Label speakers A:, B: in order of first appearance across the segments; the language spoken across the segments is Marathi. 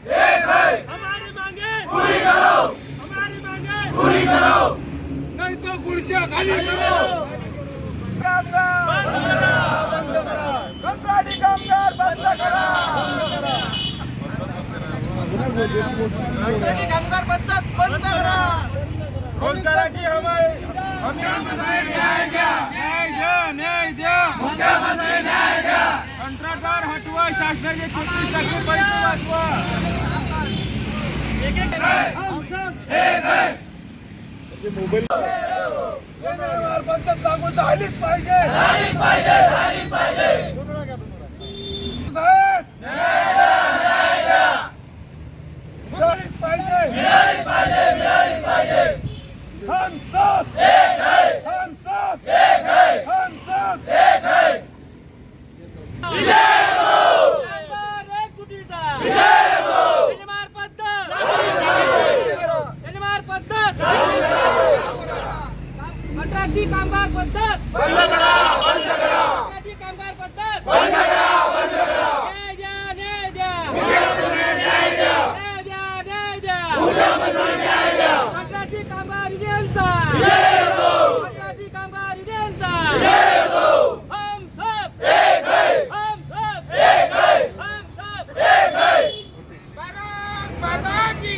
A: हमारी मांगे पूरी करो। हमारी मांगे पूरी करो
B: नाही तो खुर्च्या खाली करो
A: कामगार
B: बंद करा
A: कंत्राटी कामगार बंद करा
B: कंत्राटी कामगार बंद बंद करा.
A: रोजगाराची हमी न्याय द्या न्याय द्या. न्याय द्या कंत्राटदार हटवा शासनाचे तेहतीस टक्के पैसे वाचवा. एक एक हम सब
B: येणार बंद लागू झालीच पाहिजे साहेब झालीच पाहिजे हम सब हम सब हम सब
A: कामगार एक तुटीचा शनिवार पद्धत शनिवार पद्धत कंत्राटी कामगार पद्धत. कंत्राटी कामगार पद्धत. न्याय द्या न्याय द्या. न्याय द्या. न्याय द्या कंत्राटी कामगार युनियनचा कंत्राटी कामगार युनियनचा हम सब हम सब हम सब भारत माता की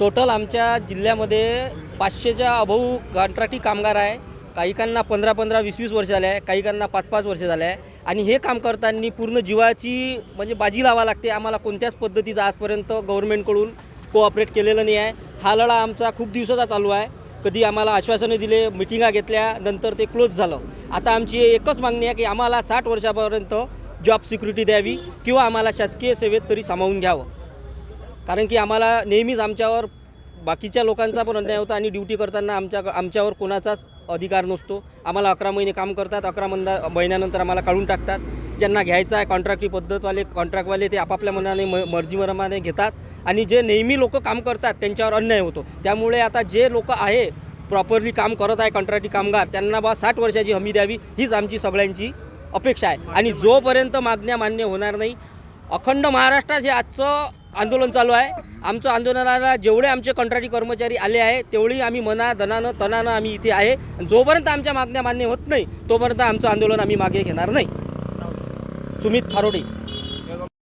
C: टोटल आमच्या जिल्ह्यामध्ये पाचशेच्या अभाऊ कंत्राटी कामगार आहे. काहीकांना पंधरा पंधरा वीस वीस वर्ष झाले आहे. काहीकांना पाच पाच वर्ष झाले आहे. आणि हे काम करताना पूर्ण जीवाची म्हणजे बाजी लावा लागते. आम्हाला कोणत्याच पद्धतीचा आजपर्यंत गव्हर्नमेंटकडून कोऑपरेट केलेलं नाही आहे. हा लढा आमचा खूप दिवसाचा चालू आहे. कधी आम्हाला आश्वासनं दिले मिटिंगा घेतल्या नंतर ते क्लोज झालं. आता आमची एकच मागणी आहे की आम्हाला साठ वर्षापर्यंत जॉब सिक्युरिटी द्यावी किंवा आम्हाला शासकीय सेवेत तरी सामावून घ्यावं. कारण की आम्हाला नेहमीच आमच्यावर बाकीच्या लोकांचा पण अन्याय होता आणि ड्युटी करताना आमच्या आमच्यावर कोणाचाच अधिकार नसतो. आम्हाला अकरा महिने काम करतात अकरा मंदा महिन्यानंतर आम्हाला काढून टाकतात. ज्यांना घ्यायचं आहे कॉन्ट्रॅक्टी पद्धतवाले कॉन्ट्रॅक्टवाले ते आपापल्या मनाने म मर्जीमनाने घेतात. आणि जे नेहमी लोक काम करतात त्यांच्यावर अन्याय होतो. त्यामुळे आता जे लोक आहे प्रॉपरली काम करत आहे कॉन्ट्रॅक्टी कामगार त्यांना बा साठ वर्षाची हमी द्यावी हीच आमची सगळ्यांची अपेक्षा आहे. आणि जोपर्यंत मागण्या मान्य होणार नाही अखंड महाराष्ट्रात हे आजचं आंदोलन चालू आहे. आमचं आंदोलनाला जेवढे आमचे कंत्राटी कर्मचारी आले आहे तेवढी आम्ही मना धनानं तनानं आम्ही इथे आहे. जोपर्यंत आमच्या मागण्या मान्य होत नाही तोपर्यंत आमचं आंदोलन आम्ही मागे घेणार नाही. सुमित थारोडे.